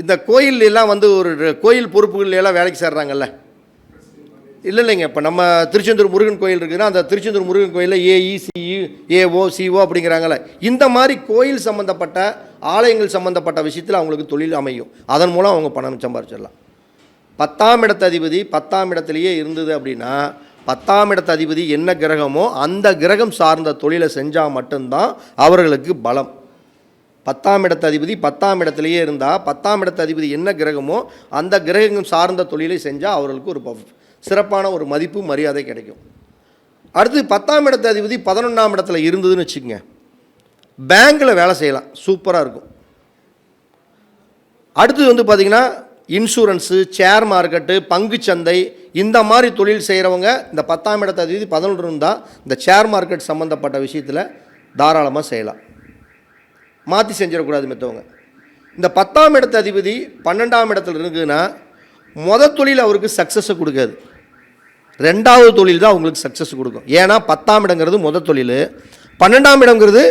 இந்த கோயில் வந்து ஒரு கோயில் பொறுப்புகள்லாம் வேலைக்கு சேர்றாங்கல்ல? இல்லை இல்லைங்க இப்போ நம்ம திருச்செந்தூர் முருகன் கோயில் இருக்குதுன்னா அந்த திருச்செந்தூர் முருகன் கோயிலில் ஏஇ ஏஓ சிஓ அப்படிங்கிறாங்கல்ல. இந்த மாதிரி கோயில் சம்மந்தப்பட்ட ஆலயங்கள் சம்மந்தப்பட்ட விஷயத்தில் அவங்களுக்கு தொழில் அமையும். அதன் மூலம் அவங்க பணம் சம்பாரிச்சிடலாம். பத்தாம் இடத்து அதிபதி பத்தாம் இடத்துலையே இருந்தது அப்படின்னா பத்தாம் இடத்து அதிபதி என்ன கிரகமோ அந்த கிரகம் சார்ந்த தொழிலை செஞ்சால் மட்டும்தான் அவர்களுக்கு பலம். பத்தாம் இடத்து அதிபதி பத்தாம் இடத்துலையே இருந்தால் பத்தாம் இடத்து அதிபதி என்ன கிரகமோ அந்த கிரகம் சார்ந்த தொழிலை செஞ்சால் அவர்களுக்கு ஒரு ப- சிறப்பான ஒரு மதிப்பு மரியாதை கிடைக்கும். அடுத்து பத்தாம் இடத்து அதிபதி பதினொன்றாம் இடத்துல இருந்ததுன்னு வச்சுக்கோங்க. பேங்க்கில் வேலை செய்யலாம். சூப்பராக இருக்கும். அடுத்து வந்து பார்த்திங்கன்னா இன்சூரன்ஸு ஷேர் மார்க்கெட்டு பங்குச்சந்தை இந்த மாதிரி தொழில் செய்கிறவங்க இந்த பத்தாம் இடத்த அதிபதி பதினொன்று இருந்தால் இந்த ஷேர் மார்க்கெட் சம்மந்தப்பட்ட விஷயத்தில் தாராளமாக செய்யலாம். மாற்றி செஞ்சிடக்கூடாது மற்றவங்க இந்த பத்தாம் இடத்த அதிபதி பன்னெண்டாம் இடத்துல இருக்குதுன்னா மொதல் தொழில் அவருக்கு சக்ஸஸை கொடுக்காது. ரெண்டாவது தொழில் தான் அவங்களுக்கு சக்ஸஸ் கொடுக்கும். ஏன்னா பத்தாம் இடங்கிறது முத தொழில். பன்னெண்டாம் இடங்கிறது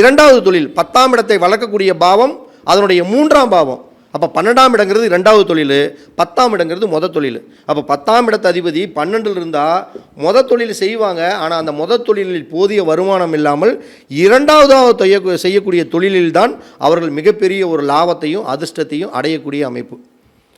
இரண்டாவது தொழில். பத்தாம் இடத்தை வளர்க்கக்கூடிய பாவம் அதனுடைய மூன்றாம் பாவம். அப்போ பன்னெண்டாம் இடங்கிறது ரெண்டாவது தொழில் பத்தாம் இடங்கிறது முத தொழில். அப்போ பத்தாம் இடத்து அதிபதி பன்னெண்டில் இருந்தால் முத தொழில் செய்வாங்க. ஆனால் அந்த முத தொழிலில் போதிய வருமானம் இல்லாமல் இரண்டாவதாக செய்யக்கூடிய தொழிலில் தான் அவர்கள் மிகப்பெரிய ஒரு லாபத்தையும் அதிர்ஷ்டத்தையும் அடையக்கூடிய அமைப்பு.